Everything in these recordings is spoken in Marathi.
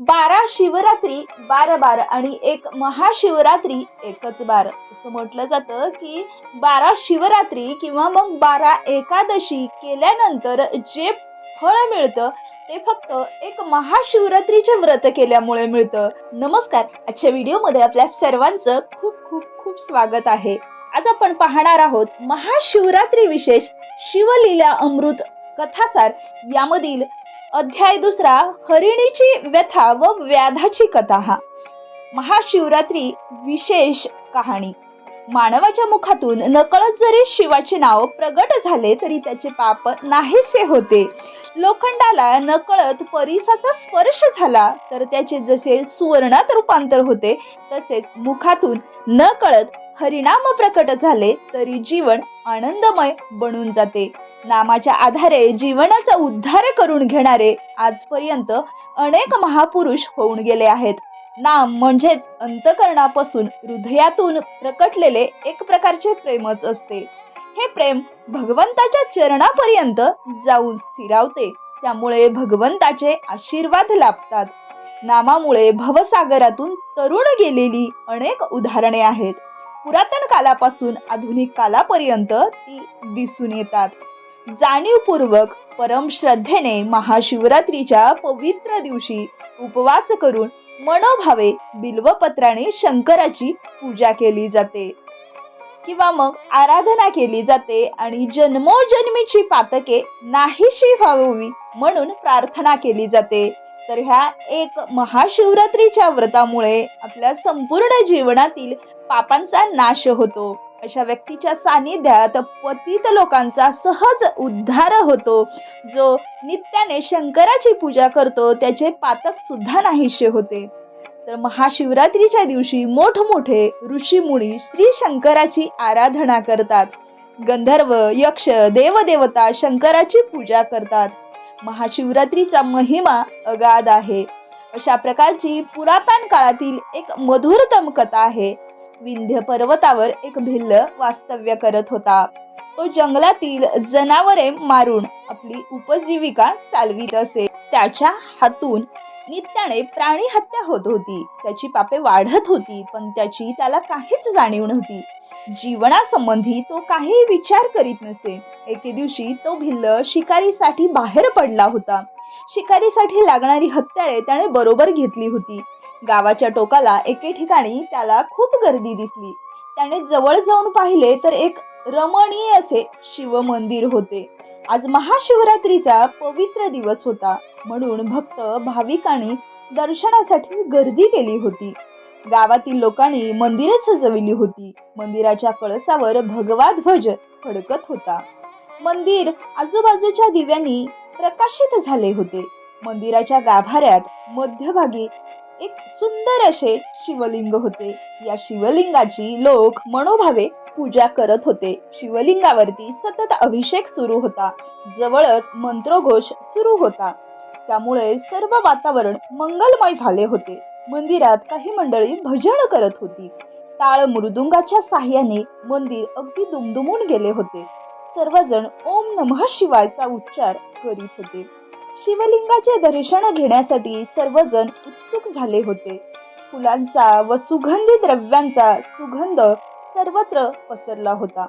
बारा शिवरात्री बारा बार आणि एक महाशिवरात्री एकच बार. असं म्हटलं जातं की बारा शिवरात्री किंवा मग बारा एकादशी केल्यानंतर जे फळ मिळतं ते फक्त एक महाशिवरात्रीचे व्रत केल्यामुळे मिळतं. नमस्कार आजच्या व्हिडिओमध्ये आपल्या सर्वांचं खूप खूप खूप स्वागत आहे. आज आपण पाहणार आहोत महाशिवरात्री विशेष शिवलीला अमृत कथासार. यामधील अध्याय दुसरा हरिणीची व्यथा व व्याधाची कथा. हा महाशिवरात्री विशेष कहाणी. मानवाच्या मुखातून नकळत जरी शिवाचे नाव प्रगट झाले तरी त्याचे पाप नाहीसे होते. लोखंडाला नकळत परिसाचा स्पर्श झाला. तर त्याचे जसे सुवर्णात रूपांतर होते तसेच मुखातून नकळत हरिनाम प्रकट झाले तरी जीवन आनंदमय बनून जाते. नामाच्या आधारे जीवनाचा उद्धार करून घेणारे आजपर्यंत अनेक महापुरुष होऊन गेले आहेत. नाम म्हणजेच अंतकरणापासून हृदयातून प्रकटलेले एक प्रकारचे प्रेमच असते. हे प्रेम भगवंताच्या चरणापर्यंत जाऊन स्थिरावते. त्यामुळे भगवंताचे आशीर्वाद लाभतात. नामामुळे भवसागरातून तरुण गेलेली अनेक उदाहरणे आहेत. पुरातन कालापासून आधुनिक कालापर्यंत ती दिसून येतात. जाणीवपूर्वक परम श्रद्धेने महाशिवरात्रीच्या पवित्र दिवशी उपवास करून मनोभावे बिल्वपत्राने शंकराची पूजा केली जाते. किंवा मग आराधना केली जाते आणि जन्मोजन्मीची पातके नाहीशी व्हावी म्हणून प्रार्थना केली जाते. तर ह्या एक महाशिवरात्रीच्या व्रतामुळे आपल्या संपूर्ण जीवनातील पापांचा नाश होतो. अशा व्यक्तीच्या सानिध्यात पतित लोकांचा सहज उद्धार होतो. जो नित्याने शंकराची पूजा करतो त्याचे पातक सुद्धा नाहीसे होते. तर महाशिवरात्रीच्या दिवशी मोठमोठे ऋषीमुनी श्री शंकराची आराधना करतात. गंधर्व यक्ष देवदेवता शंकराची पूजा करतात. महाशिवरात्रीचा महिमा अगाध आहे. अशा प्रकारची पुरातन काळातील एक मधुरतम कथा आहे. विंध्य पर्वतावर एक भिल्ल वास्तव्य करत होता. तो जंगलातील जनावरे मारून आपली उपजीविका चालवित असे. त्याच्या हातून नित्याने प्राणी हत्या होत होती. त्याची पापे वाढत होती पण त्याची त्याला काहीच जाणीव नव्हती. जीवनासंबंधी तो काही विचार करीत नसे. एके दिवशी तो भिल्ल शिकारीसाठी बाहेर पडला होता. शिकारीसाठी लागणारी हत्यारे त्याने बरोबर घेतली होती. गावाच्या टोकाला एके ठिकाणी त्याला खूप गर्दी दिसली. त्याने जवळ जाऊन पाहिले तर एक रमणीय असे शिव मंदिर होते. आज महाशिवरात्रीचा पवित्र दिवस होता. म्हणून भक्त भाविकांनी दर्शनासाठी गर्दी केली होती. गावातील लोकांनी मंदिरे सजविली होती. मंदिराच्या कळसावर भगवा ध्वज फडकत होता. मंदिर आजूबाजूच्या दिव्यांनी प्रकाशित झाले होते. मंदिराच्या गाभाऱ्यात मध्यभागी एक सुंदर असे शिवलिंग होते. या शिवलिंगाची लोक मनोभावे पूजा करत होते. शिवलिंगावरती सतत अभिषेक सुरू होता. जवळच मंत्रोघोष सुरू होता. त्यामुळे सर्व वातावरण मंगलमय झाले होते. मंदिरात काही मंडळी भजन करत होती. टाळ मृदुंगाच्या साह्याने मंदिर अगदी दुमदुमून गेले होते. सर्वजण ओम नमः शिवायचा उच्चार करीत होते. शिवलिंगाचे दर्शन घेण्यासाठी सर्वजण उत्सुक झाले होते. फुलांचा व सुगंधी द्रव्यांचा सुगंध सर्वत्र पसरला होता.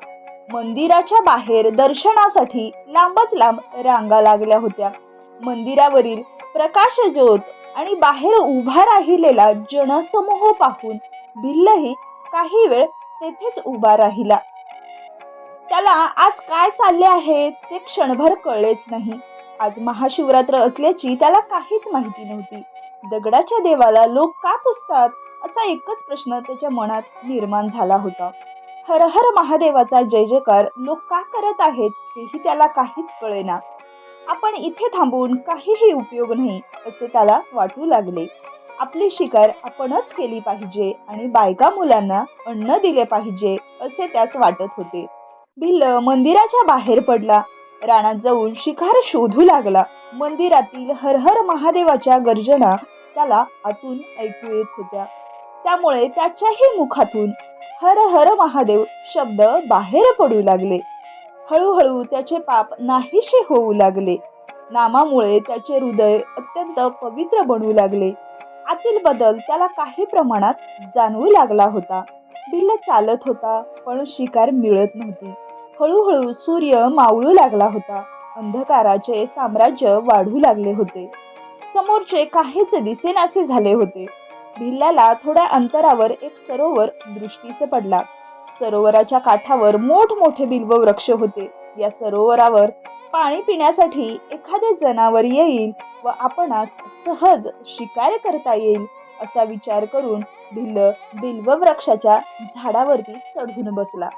मंदिराच्या बाहेर दर्शनासाठी लांबच लांब रांगा लागल्या होत्या. मंदिरावरील प्रकाश ज्योत आणि बाहेर उभा राहिलेला जनसमूह पाहून भिल्लही काही वेळ तेथेच उभा राहिला. त्याला आज काय चालले आहे? ते क्षणभर कळलेच नाही. आज महाशिवरात्र असल्याची त्याला काहीच माहिती नव्हती. दगडाच्या देवाला लोक का पुजतात असा एकच प्रश्न त्याच्या मनात निर्माण झाला होता. हर हर महादेवाचा जय जयकार लोक का करत आहेत तेही त्याला काहीच कळेना. आपण इथे थांबून काहीही उपयोग नाही असे त्याला वाटू लागले. आपली शिकार आपणच केली पाहिजे आणि बायका मुलांना अन्न दिले पाहिजे असे त्यास वाटत होते. भिल्ल मंदिराच्या बाहेर पडला रानात जाऊन शिकार शोधू लागला. मंदिरातील हर हर महादेवाच्या गर्जना त्याला आतून ऐकू येत होत्या. त्यामुळे त्याच्याही मुखातून हर हर महादेव शब्द बाहेर पडू लागले. हळूहळू त्याचे पाप नाहीसे होऊ लागले. नामामुळे त्याचे हृदय अत्यंत पवित्र बनू लागले. आतील बदल त्याला काही प्रमाणात जाणवू लागला होता. भिल्ल चालत होता पण शिकार मिळत नव्हती. हळूहळू सूर्य मावळू लागला होता. अंधकाराचे साम्राज्य वाढू लागले होते. समोरचे काहीच दिसेनासे झाले होते. भिल्लाला थोड्या अंतरावर एक सरोवर दृष्टीस पडला. सरोवराच्या काठावर मोठमोठे बिल्व वृक्ष होते. या सरोवरावर पाणी पिण्यासाठी एखादे जनावर येईल व आपणास सहज शिकार करता येईल असा विचार करून भिल्ल बिल्व वृक्षाच्या झाडावरती चढून बसला.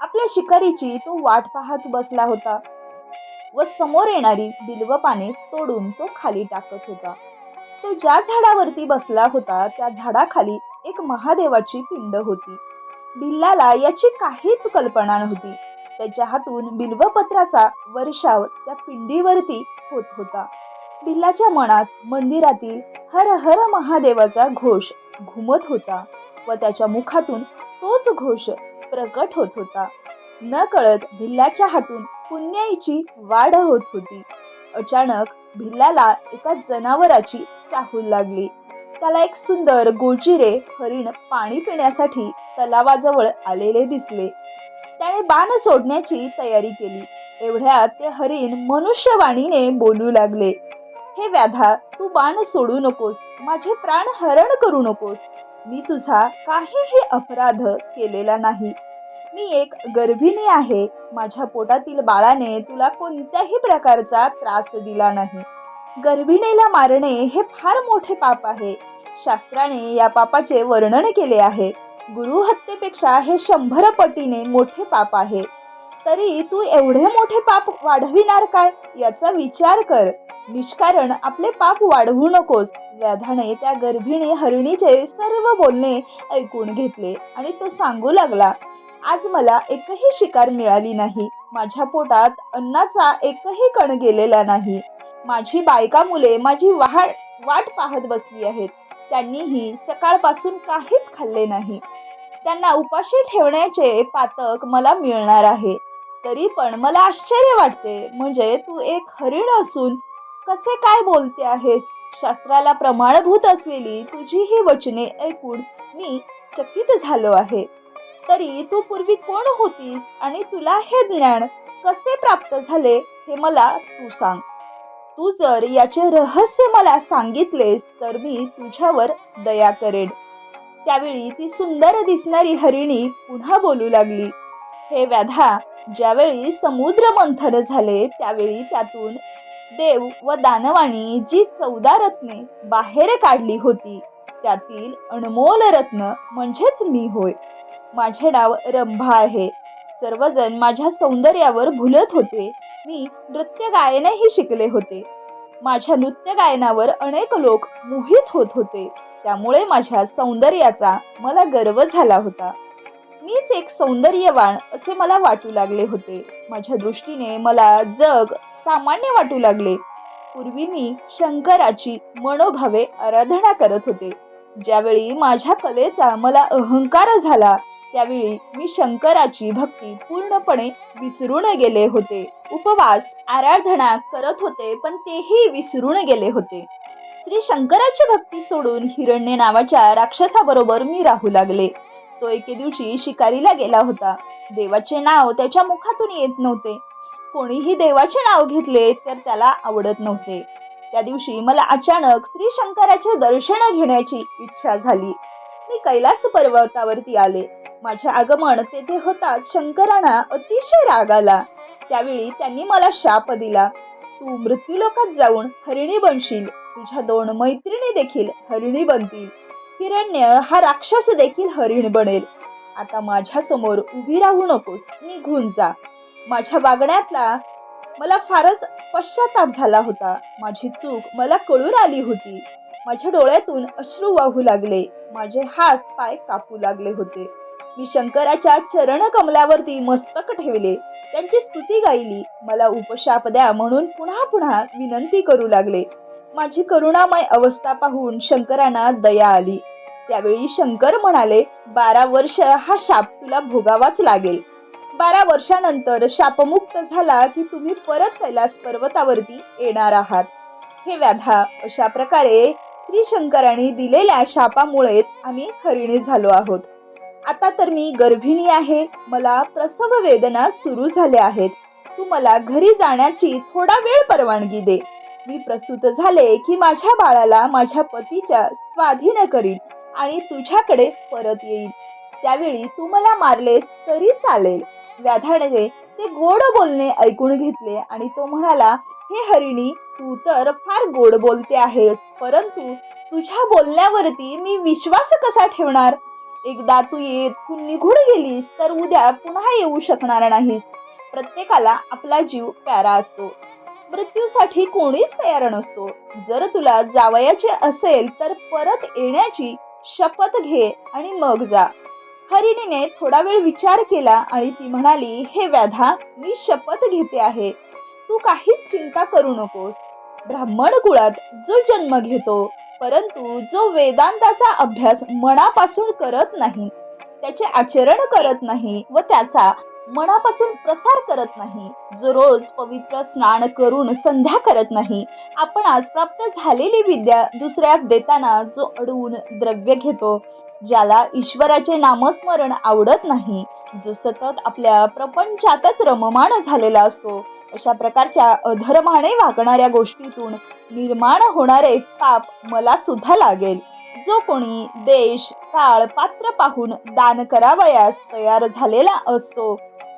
आपल्या शिकारीची तो वाट पाहत बसला होता व समोर येणारी बिल्व पाने तोडून तो खाली टाकत होता. तो ज्या झाडावरती बसला होता त्या झाडाखाली एक महादेवाची पिंड होती. भिल्लाला याची काहीच कल्पना नव्हती. त्याच्या हातून बिल्वपत्राचा वर्षाव त्या पिंडीवरती होत होता. बिल्लाच्या मनात मंदिरातील हर हर महादेवाचा घोष घुमत होता व त्याच्या मुखातून तोच घोष प्रकट होत होता. न कळत भिल्लाच्या हातून पुण्याईची वाढ होत होती. अचानक भिल्लाला एका जनावराची चाहूल लागली. त्याला एक सुंदर गोचिरे हरिण पाणी पिण्यासाठी तलावाजवळ आलेले दिसले. त्याने बाण सोडण्याची तयारी केली. एवढ्यात ते हरिण मनुष्यवाणीने बोलू लागले. हे व्याधा तू बाण सोडू नकोस. माझे प्राण हरण करू नकोस. मी तुझा काहीही अपराध केलेला नाही. मी एक गर्भिणी आहे. माझ्या पोटातील बाळाने तुला कोणत्याही प्रकारचा त्रास दिला नाही. गर्भिणीला मारणे हे फार मोठे पाप आहे. शास्त्राने या पापाचे वर्णन केले आहे. गुरु हत्येपेक्षा हे शंभर पटीने मोठे पाप आहे. तरी तू एवढे मोठे पाप वाढविणार काय? याचा विचार कर. निष्कारण आपले पाप वाढवू नकोस. व्याधाने त्या गर्भिणी हरिणीचे सर्व बोलणे ऐकून घेतले आणि तो सांगू लागला आज मला एकही शिकार मिळाली नाही. माझ्या पोटात अन्नाचा एकही कण गेलेला नाही. माझी बायका मुले माझी वाट वाट पाहत बसली आहेत. त्यांनीही सकाळपासून काहीच खाल्ले नाही. त्यांना उपाशी ठेवण्याचे पातक मला मिळणार आहे. तरी पण मला आश्चर्य वाटते. म्हणजे तू एक हरिण असून कसे काय बोलते आहेस? शास्त्राला प्रमाणभूत असलेली तुझी ही वचने ऐकून मी चकित झालो आहे. तरी तू पूर्वी कोण होतीस आणि तुला हे ज्ञान कसे प्राप्त झाले हे मला तू सांग. तू जर याचे रहस्य मला सांगितलेस तर मी तुझ्यावर दया करेन. त्यावेळी ती सुंदर दिसणारी हरिणी पुन्हा बोलू लागली. हे व्याधा ज्यावेळी समुद्र मंथन झाले त्यावेळी त्यातून देव व दानवाणी जी चौदा रत्ने बाहेर काढली होती त्यातील अनमोल रत्न म्हणजेच मी होय. माझे नाव रंभा आहे. सर्वजण माझ्या सौंदर्यावर भुलत होते. मी नृत्य गायनही शिकले होते. माझ्या नृत्य गायनावर अनेक लोक मोहित होत होते. त्यामुळे माझ्या सौंदर्याचा मला गर्व झाला होता. मीच एक सौंदर्यवान असे मला वाटू लागले होते. माझ्या दृष्टीने मला जग सामान्य वाटू लागले. पूर्वी मी शंकराची मनोभावे आराधना करत होते. ज्यावेळी माझ्या कलेचा मला अहंकार झाला त्यावेळी मी शंकराची भक्ती पूर्णपणे विसरून गेले होते. उपवास आराधना करत होते पण तेही विसरून गेले होते. श्री शंकराची भक्ती सोडून हिरण्य नावाच्या राक्षसाबरोबर मी राहू लागले. तो एके दिवशी शिकारीला गेला होता. देवाचे नाव त्याच्या मुखातून येत नव्हते. कोणीही देवाचे नाव घेतले तर त्याला आवडत नव्हते. त्या दिवशी मला अचानक श्री शंकराचे दर्शन घेण्याची इच्छा झाली. मी कैलास पर्वतावरती आले. माझे आगमन तेथे होताच शंकरांना अतिशय राग आला. त्यावेळी त्यांनी मला शाप दिला. तू मृत्यूलोकात जाऊन हरिणी बनशील. तुझ्या दोन मैत्रिणी देखील हरिणी बनतील. हिरण्य हा राक्षस देखील हरिण बनेल. आता माझ्यासमोर उभी राहू नकोस निघून जा. माझ्या वागण्यातला मला फारच पश्चाताप झाला होता. माझी चूक मला कळून आली होती. माझ्या डोळ्यातून अश्रू वाहू लागले. माझे हात पाय कापू लागले होते. मी शंकराच्या चरण कमलावरती मस्तक ठेवले. त्यांची स्तुती गायली. मला उपशाप द्या म्हणून पुन्हा पुन्हा विनंती करू लागले. माझी करुणामय अवस्था पाहून शंकरांना दया आली. त्यावेळी शंकर म्हणाले बारा वर्ष हा शाप तुला भोगावाच लागेल. बारा वर्षानंतर शापमुक्त झाला की तुम्ही परत कैलास पर्वतावरती येणार आहात. हे व्याधा अशा प्रकारे श्री शंकरांनी दिलेल्या शापामुळेच आम्ही हरिणी झालो आहोत. आता तर मी गर्भिणी आहे. मला प्रसव वेदना सुरू झाल्या आहेत. तू मला घरी जाण्याची थोडा वेळ परवानगी दे. मी प्रसूत झाले की माझ्या बाळाला माझ्या पतीच्या स्वाधीन करीन. आणि तुझ्याकडे परत येईल. त्यावेळी तू मला मारलेस तरी चालेल. व्याधाने ते गोड बोलणे ऐकून घेतले आणि तो म्हणाला हे हरिणी तू तर फार गोड बोलते आहेस. परंतु तुझ्या बोलण्यावरती मी विश्वास कसा ठेवणार? एकदा तू येथून निघून गेलीस तर उद्या पुन्हा येऊ शकणार नाहीस. प्रत्येकाला आपला जीव प्यारा असतो. मृत्यूसाठी कोणीच तयार नसतो. जर तुला जावयाचे असेल तर परत येण्याची शपथ घे आणि मग जा. हरिणीने थोडा वेळ विचार केला आणि ती म्हणाली हे व्याधा मी शपथ घेते आहे. तू काहीच चिंता करू नकोस. ब्राह्मण कुळात जो जन्म घेतो परंतु जो वेदांताचा अभ्यास मनापासून करत नाही त्याचे आचरण करत नाही व त्याचा मनापासून प्रसार करत नाही. जो रोज पवित्र स्नान करून संध्या करत नाही. आपण आज प्राप्त झालेली विद्या दुसऱ्यास देताना जो अडवून द्रव्य घेतो ज्याला ईश्वराचे नामस्मरण आवडत नाही जो सतत आपल्या प्रपंचातच रममाण झालेला असतो अशा प्रकारच्या अधर्माने वागणाऱ्या गोष्टीतून निर्माण होणारे पाप मला सुद्धा लागेल. जो कोणी देश काळ पात्र पाहून दान करावयास तयार झालेला असतो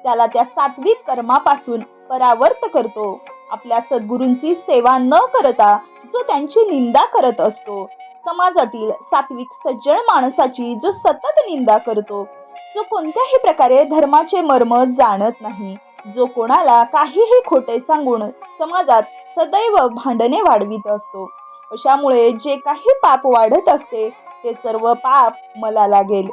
त्याला त्या सात्विक कर्मापासून परावर्त करतो. आपल्या सद्गुरूंची सेवा न करता जो त्यांची निंदा करत असतो समाजातील सात्विक सज्जन माणसाची जो सतत निंदा करतो जो कोणत्याही प्रकारे धर्माचे मर्म जाणत नाही जो कोणाला काहीही खोटे सांगून समाजात सदैव भांडणे वाढवित असतो. अशामुळे जे काही पाप वाढत असते ते सर्व पाप मला लागेल.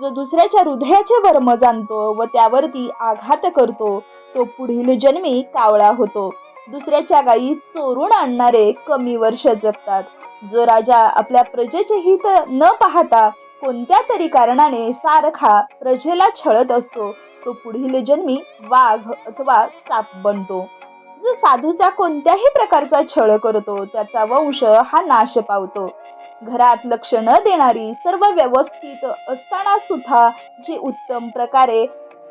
जो दुसऱ्याच्या हृदयाचे वर्म जाणतो व त्यावरती आघात करतो तो पुढील जन्मी कावळा होतो. दुसऱ्याच्या गायी चोरून आणणारे कमी वर्ष जगतात. जो राजा आपल्या प्रजेचे हित न पाहता कोणत्या तरी कारणाने सारखा प्रजेला छळत असतो तो पुढील जन्मी वाघ अथवा साप बनतो. जो साधूचा कोणत्याही प्रकारचा छळ करतो त्याचा वंश हा नाश पावतो. घरात लक्ष न देणारी सर्व व्यवस्थित असताना सुद्धा जी उत्तम प्रकारे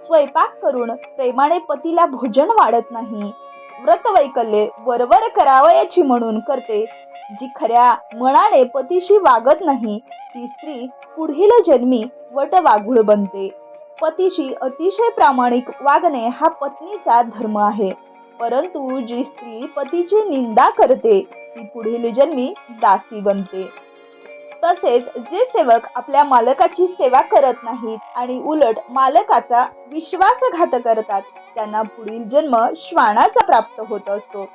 स्वयंपाक करून प्रेमाने पतीला भोजन वाढत नाही व्रतवैकल्ये वरवर करावयाची म्हणून करते जी खऱ्या मनाने पतीशी वागत नाही ती स्त्री पुढील जन्मी वटवाघूळ बनते. पतीशी अतिशय प्रामाणिक वागणे हा पत्नीचा धर्म आहे. परंतु जी स्त्री पतीची निंदा करते ती पुढील जन्मी दासी बनते. तसेच जे सेवक आपल्या मालकाची सेवा करत नाहीत आणि उलट मालकाचा विश्वासघात करतात त्यांना पुढील जन्म श्वानाचा प्राप्त होत असतो.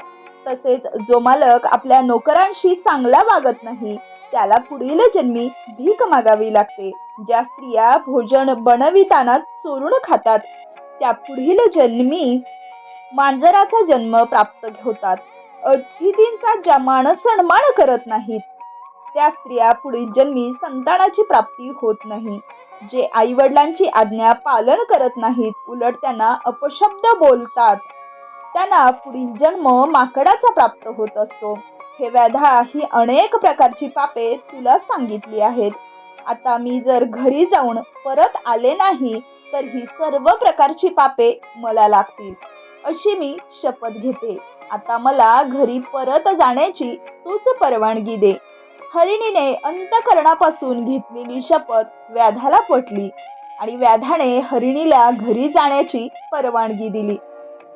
तसेच जो मालक आपल्या नोकरांशी चांगला वागत नाही त्याला पुढील जन्मी भीक मागावी लागते. ज्या स्त्रिया भोजन बनविताना चोरून खातात त्या पुढील जन्मी मांजराचा जन्म प्राप्त होतात. अतिथींचा ज्या मान सन्मान करत नाहीत त्या स्त्रिया पुढील जन्मी संतानाची प्राप्ती होत नाही. जे आई वडिलांची आज्ञा पालन करत नाहीत उलट त्यांना अपशब्द बोलतात. त्यांना पुढील जन्म माकडाचा प्राप्त होत असतो. हे व्याधा ही अनेक प्रकारची पापे तुला सांगितली आहेत. आता मी जर घरी जाऊन परत आले नाही तर ही सर्व प्रकारची पापे मला लागतील. अशी मी शपथ घेते. आता मला घरी परत जाण्याची तूच परवानगी दे. हरिणीने अंतकरणापासून घेतलेली शपथ व्याधाला पटली आणि व्याधाने हरिणीला घरी जाण्याची परवानगी दिली.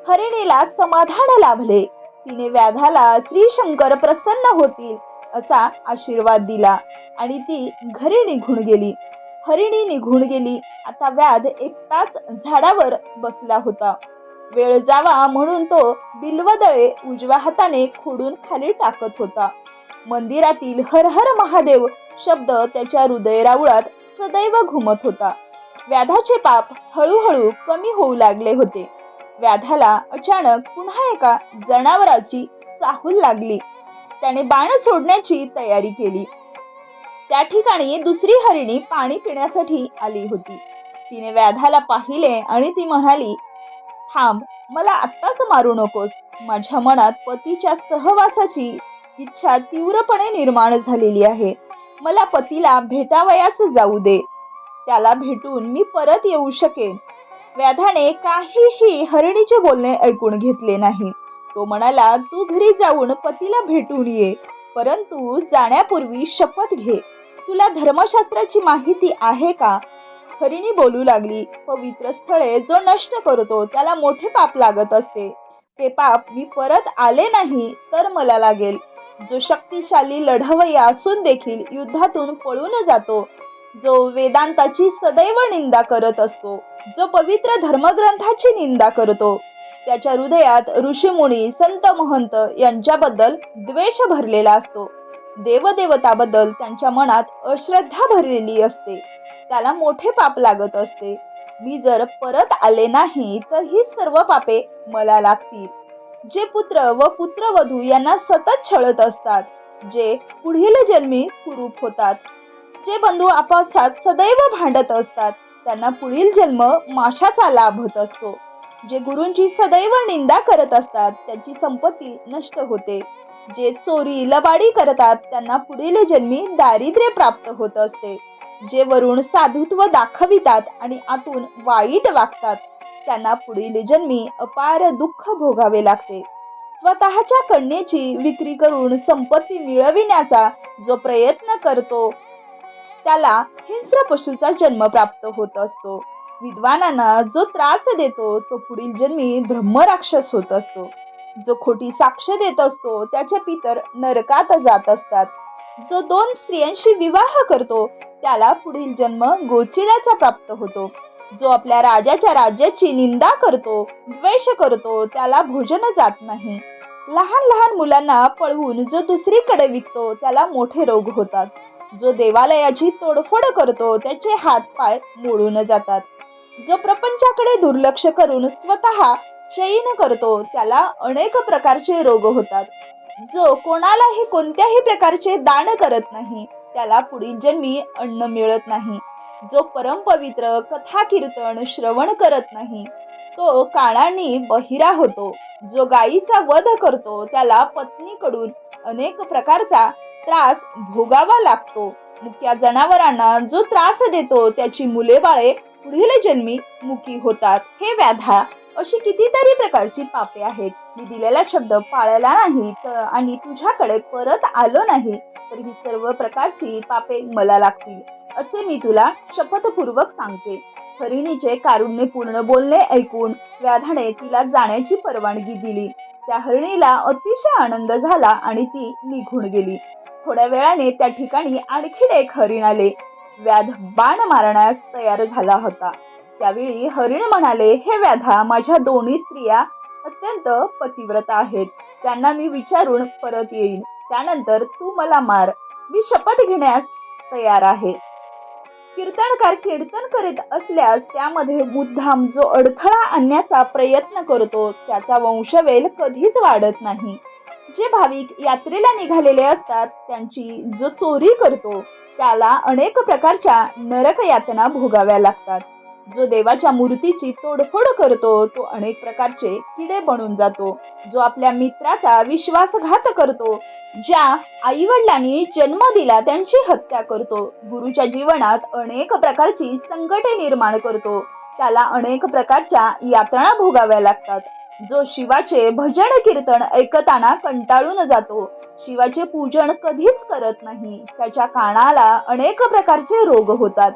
हरिणीला समाधान लाभले. तिने व्याधाला श्री शंकर प्रसन्न होतील असा आशीर्वाद दिला आणि ती घरी निघून गेली. हरिणी निघून गेली. आता व्याध एकटाच झाडावर बसला होता. वेळ जावा म्हणून तो बिल्वदळे उजव्या हाताने खोडून खाली टाकत होता. मंदिरातील हर हर महादेव शब्द त्याच्या हृदयरावळात सदैव घुमत होता. व्याधाचे पाप हळूहळू कमी होऊ लागले होते. व्याधाला अचानक पुन्हा एका जनावराची चाहूल लागली. त्याने बाण सोडण्याची तयारी केली. त्या ठिकाणी दुसरी हरिणी पाणी पिण्यासाठी आली होती. तिने व्याधाला पाहिले आणि ती म्हणाली थांब मला आत्ताच मारू नकोस. माझ्या मनात पतीच्या सहवासाची इच्छा तीव्रपणे निर्माण झालेली आहे. मला पतीला भेटावयास जाऊ दे. त्याला भेटून मी परत येऊ शकेन. व्याधाने काहीही हरणीचे बोलणे ऐकून घेतले नाही. तो म्हणाला तू घरी जाऊन पतीला भेटून ये. परंतु जाण्यापूर्वी शपथ घे. तुला धर्मशास्त्राची माहिती आहे का? हरिणी बोलू लागली. पवित्र स्थळे जो नष्ट करतो त्याला मोठे पाप लागत असते. ते पाप मी परत आले नाही तर मला लागेल. जो शक्तिशाली लढवय्या असून देखील युद्धातून पळून जातो. जो वेदांताची सदैव निंदा करत असतो. जो पवित्र धर्मग्रंथाची निंदा करतो. त्याच्या हृदयात ऋषीमुनी संत महंत यांच्याबद्दल द्वेष भरलेला असतो. देवदेवताबद्दल त्यांच्या मनात अश्रद्धा भरलेली असते. त्याला मोठे पाप लागत असते. मी जर परत आले नाही तर ही सर्व पापे मला लागतील. जे पुत्र व पुत्रवधू यांना सतत छळत असतात जे पुढील जन्मी कुरूप होतात. जे बंधू आपापसात सदैव भांडत असतात त्यांना पुढील जन्म माशाचा लाभ होत असतो. जे गुरूंची सदैव निंदा करत असतात त्यांची संपत्ती नष्ट होते. जे चोरी लबाडी करतात त्यांना पुढील जन्मी दारिद्र्य प्राप्त होत असते. जे वरून साधुत्व दाखवितात आणि आतून वाईट वागतात त्यांना पुढील जन्मी अपार दुःख भोगावे लागते. स्वतःच्या कन्येची विक्री करून संपत्ती मिळविण्याचा जो प्रयत्न करतो त्याला हिंस्र पशूचा जन्म प्राप्त होत असतो. विद्वानांना जो त्रास देतो तो पुढील जन्मी ब्रह्मराक्षस होत असतो. जो खोटी साक्ष देत असतो त्याचे पितर नरकात जात असतात. जो दोन स्त्रियांशी विवाह करतो त्याला पुढील जन्म गोचिडाचा प्राप्त होतो. जो आपल्या राजाच्या राज्याची निंदा करतो द्वेष करतो त्याला भोजन जात नाही. लहान लहान मुलांना पळवून जो दुसरीकडे विकतो त्याला मोठे रोग होतात. जो देवालयाची तोडफोड करतो त्याचे हात पाय मोडून जातात. जो प्रपंचाकडे दुर्लक्ष करून स्वतः शयन करतो त्याला अनेक प्रकारचे रोग होतात. जो कोणालाही कोणत्याही प्रकारचे दान करत नाही त्याला पुढील जन्मी अन्न मिळत नाही. जो परमपवित्र कथा कीर्तन श्रवण करत नाही तो काळाने बहिरा होतो. जो गायीचा वध करतो त्याला पत्नीकडून अनेक प्रकारचा त्रास भोगावा लागतो. मुक्या जनावरांना जो त्रास देतो त्याची मुले बाळे पुढील जन्मी मुकी होतात. हे व्याधा अशी कितीतरी प्रकारची पापे आहेत. मी दिलेला शब्द पाळला नाही तर आणि तुझ्याकडे परत आलो नाही तर ही सर्व प्रकारची पापे मला लागतील असे मी तुला शपथपूर्वक सांगते. हरिणीचे कारुण्यपूर्ण बोलणे ऐकून व्याधाने तिला जाण्याची परवानगी दिली. त्या हरिणीला अतिशय आनंद झाला आणि ती निघून गेली. थोड्या वेळाने त्या ठिकाणी आणखीन एक हरिण आले. व्याध बाण मारण्यास तयार झाला होता. त्यावेळी हरिण म्हणाले हे व्याधा माझ्या दोन्ही स्त्रिया अत्यंत पतिव्रता आहेत. त्यांना मी विचारून परत येईन. त्यानंतर तू मला मार. मी शपथ घेण्यास तयार आहे. कीर्तनकार कीर्तन करीत असल्यास त्यामध्ये मुद्दाम जो अडथळा आणण्याचा प्रयत्न करतो त्याचा वंशवेल कधीच वाढत नाही. जे भाविक यात्रेला निघालेले असतात त्यांची जो चोरी करतो त्याला अनेक प्रकारच्या नरक यातना भोगाव्या लागतात. जो देवाच्या मूर्तीची तोडफोड करतो तो अनेक प्रकारचे किडे बनून जातो. जो आपल्या मित्राचा विश्वासघात करतो ज्या आई वडिलांनी जन्म दिला त्यांची हत्या करतो. गुरुच्या जीवनात अनेक प्रकारची संकटे निर्माण करतो. त्याला अनेक प्रकारच्या यातना भोगाव्या लागतात. जो शिवाचे भजन कीर्तन ऐकताना कंटाळून जातो. शिवाचे पूजन कधीच करत नाही. त्याच्या कानाला अनेक प्रकारचे रोग होतात.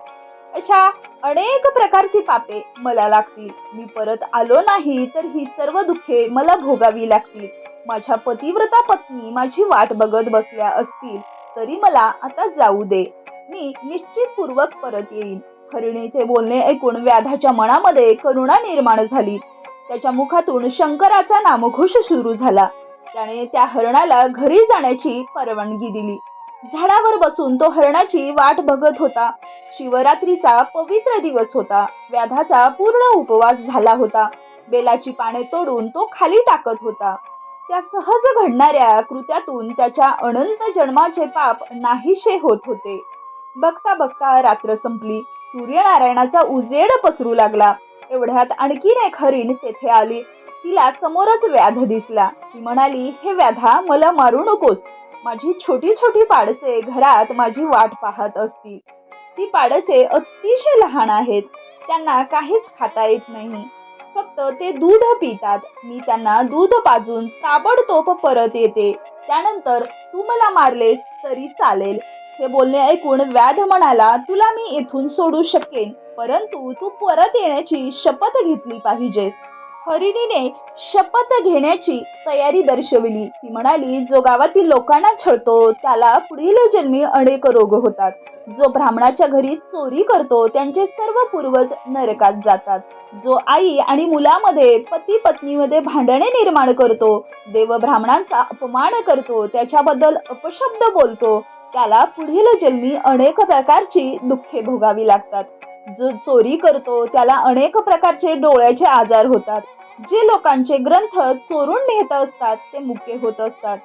अशा अनेक प्रकारची पापे मला लागतील. मी परत आलो नाही तर ही सर्व दुःखे मला भोगावी लागतील. माझ्या पतिव्रता पत्नी माझी वाट बघत बसल्या असतील तरी मला आता जाऊ दे. मी निश्चितपूर्वक परत येईन. हरिणीचे बोलणे ऐकून व्याधाच्या मनामध्ये करुणा निर्माण झाली. त्याच्या मुखातून शंकराचा नामघोष सुरू झाला. त्याने त्या हरणाला घरी जाण्याची परवानगी दिली. झाडावर बसून तो हरणाची वाट बघत होता. शिवरात्रीचा पवित्र दिवस होता. व्याधाचा पूर्ण उपवास झाला होता. बेलाची पाने तोडून तो खाली टाकत होता. त्या सहज घडणाऱ्या कृत्यातून त्याच्या अनंत जन्माचे पाप नाहीशे होत होते. बघता बघता रात्र संपली. सूर्यनारायणाचा उजेड पसरू लागला. एवढ्यात आणखीन एक हरिण तेथे आली. तिला समोरच व्याध दिसला. ती म्हणाली हे व्याधा मला मारू नकोस. माझी छोटी छोटी पाडसे घरात माझी वाट पाहत असतील. ती पाडसे अतिशय लहान आहेत. त्यांना काहीच खाता येत नाही. फक्त ते दूध पितात. मी त्यांना दूध पाजून ताबडतोब परत येते. त्यानंतर तू मला मारलेस तरी चालेल. हे बोलणे ऐकून व्याध म्हणाला तुला मी इथून सोडू शकेन. परंतु तू परत येण्याची शपथ घेतली पाहिजेस. हरिणीने शपथ घेण्याची तयारी दर्शविली. ती म्हणाली जो गावातील लोकांना छळतो त्याला पुढील जन्मी अनेक रोग होतात. जो ब्राह्मणाच्या घरी चोरी करतो त्यांचे सर्व पूर्वज नरकात जातात. जो आई आणि मुलामध्ये पती पत्नीमध्ये भांडणे निर्माण करतो देव ब्राह्मणांचा अपमान करतो त्याच्याबद्दल अपशब्द बोलतो त्याला पुढील जन्मी अनेक प्रकारची दुःखे भोगावी लागतात. जो चोरी करतो त्याला अनेक प्रकारचे डोळ्याचे आजार होतात. जे लोकांचे ग्रंथ चोरून नेत असतात ते मुके होत असतात.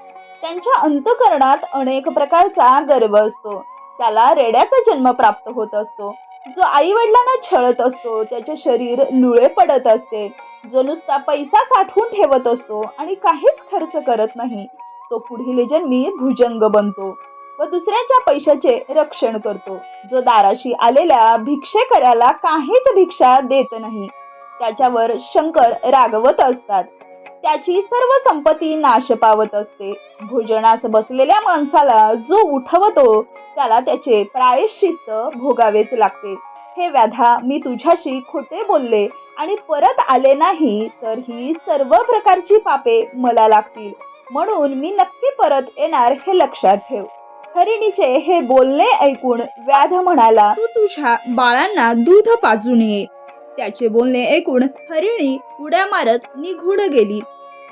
त्यांच्या अंतकरणात अनेक प्रकारचा गर्व असतो. त्याला रेड्याचा जन्म प्राप्त होत असतो. जो आई वडिलांना छळत असतो त्याचे शरीर लुळे पडत असते. जो नुसता पैसा साठवून ठेवत असतो आणि काहीच खर्च करत नाही तो पुढील जन्मी भुजंग बनतो. व दुसऱ्याच्या पैशाचे रक्षण करतो. जो दाराशी आलेल्या भिक्षेकऱ्याला काहीच भिक्षा देत नाही त्याच्यावर शंकर रागवत असतात. त्याची सर्व संपत्ती नाश पावत असते. भोजनास बसलेल्या माणसाला जो उठवतो त्याला त्याचे प्रायश्चित्त भोगावेच लागते. हे व्याधा मी तुझ्याशी खोटे बोलले आणि परत आले नाही तर ही सर्व प्रकारची पापे मला लागतील. म्हणून मी नक्की परत येणार हे लक्षात ठेव. हरिणीचे हे बोलणे ऐकून व्याध म्हणाला तू तुझ्या बाळांना दूध पाजून ये. त्याचे बोलणे ऐकून हरिणी उड्या मारत निघून गेली.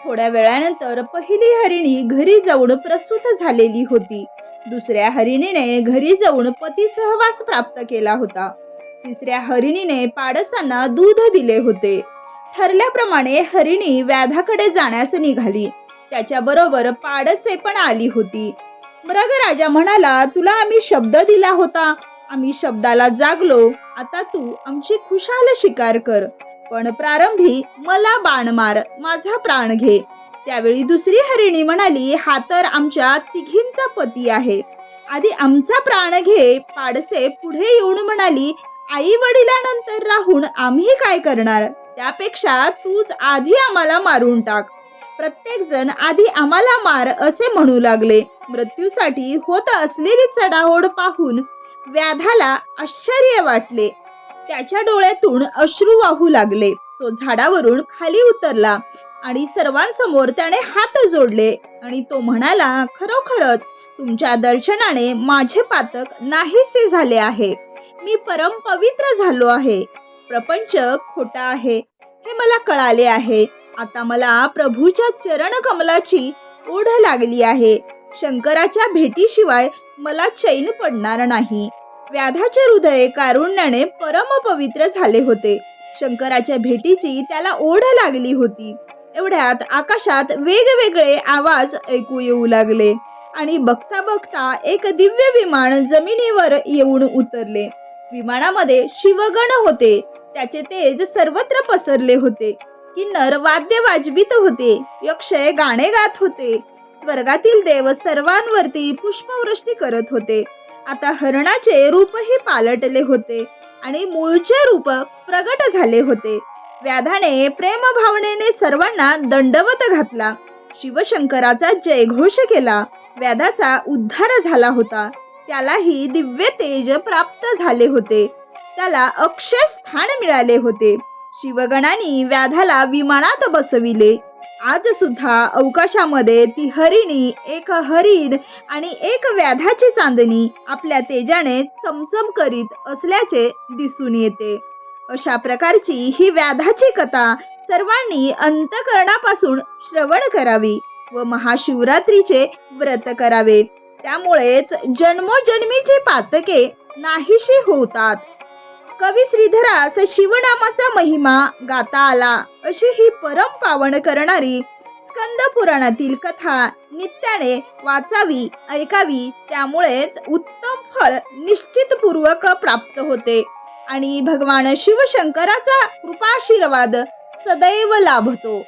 थोड्या वेळानंतर पहिली हरिणी घरी जाऊन प्रसूत झालेली होती. दुसऱ्या हरिणीने घरी जाऊन पती सहवास प्राप्त केला होता. तिसऱ्या हरिणीने पाडसांना दूध दिले होते. ठरल्याप्रमाणे हरिणी व्याधाकडे जाण्यास निघाली. त्याच्याबरोबर पाडसे पण आली होती. मृग राजा म्हणाला तुला आम्ही शब्द दिला होता. आम्ही शब्दाला जागलो. आता तू आमची खुशाल शिकार कर. पण प्रारंभी मला बाण मार. माझा प्राण घे. त्यावेळी दुसरी हरिणी म्हणाली हा तर आमच्या तिघींचा पती आहे. आधी आमचा प्राण घे. पाडसे पुढे येऊन म्हणाली आई वडिलांनंतर राहून आम्ही काय करणार? त्यापेक्षा तूच आधी आम्हाला मारून टाक. प्रत्येक जण आधी आम्हाला मार असे म्हणू लागले. मृत्यूसाठी होत असलेली चढाओढ पाहून व्याधाला आश्चर्य वाटले. त्याच्या डोळ्यातून अश्रू वाहू लागले. तो झाडावरून खाली उतरला आणि सर्वांसमोर त्याने हात जोडले आणि तो म्हणाला खरोखरच तुमच्या दर्शनाने माझे पातक नाहीसे झाले आहे. मी परम पवित्र झालो आहे. प्रपंच खोटा आहे. हे मला कळाले आहे. आता मला प्रभूच्या चरण कमलाची ओढ लागली आहे. शंकराच्या भेटीशिवाय मला चैन पडणार नाही. व्याधाचे हृदय कारुण्याने परम पवित्र झाले होते. शंकराच्या भेटीची त्याला ओढ लागली होती. एवढ्यात आकाशात वेगवेगळे आवाज ऐकू येऊ लागले आणि बघता बघता एक दिव्य विमान जमिनीवर येऊन उतरले. विमानामध्ये शिवगण होते. त्याचे तेज सर्वत्र पसरले होते. किन्नर वाद्य वाजवित होते. यक्षय गाणे गात होते. स्वर्गातील देव सर्वांवरती पुष्पवृष्टी करत होते. आता हरणाचे रूपही पालटले होते आणि मूळचे रूप प्रगट झाले होते. व्याधाने प्रेम भावनेने सर्वांना दंडवत घातला. शिवशंकराचा जयघोष केला. व्याधाचा उद्धार झाला होता. त्यालाही दिव्य तेज प्राप्त झाले होते. त्याला अक्षय स्थान मिळाले होते. शिवगणांनी व्याधाला विमानात बसविले. आज सुद्धा अवकाशामध्ये ती हरिणी एक हरिण आणि एक व्याधाची चांदणी आपल्या तेजाने चमचम करीत असल्याचे दिसून येते. अशा प्रकारची ही व्याधाची कथा सर्वांनी अंतकरणापासून श्रवण करावी व महाशिवरात्रीचे व्रत करावे. त्यामुळेच जन्मोजन्मीची पातके नाहीशी होतात. कवी श्रीधरास शिवनामाचा महिमा गाता आला. अशी ही परम पावन करणारी स्कंद पुराणातील कथा नित्याने वाचावी ऐकावी त्यामुळेच उत्तम फळ निश्चितपूर्वक प्राप्त होते. आणि भगवान शिवशंकराचा कृपाशीर्वाद सदैव लाभतो.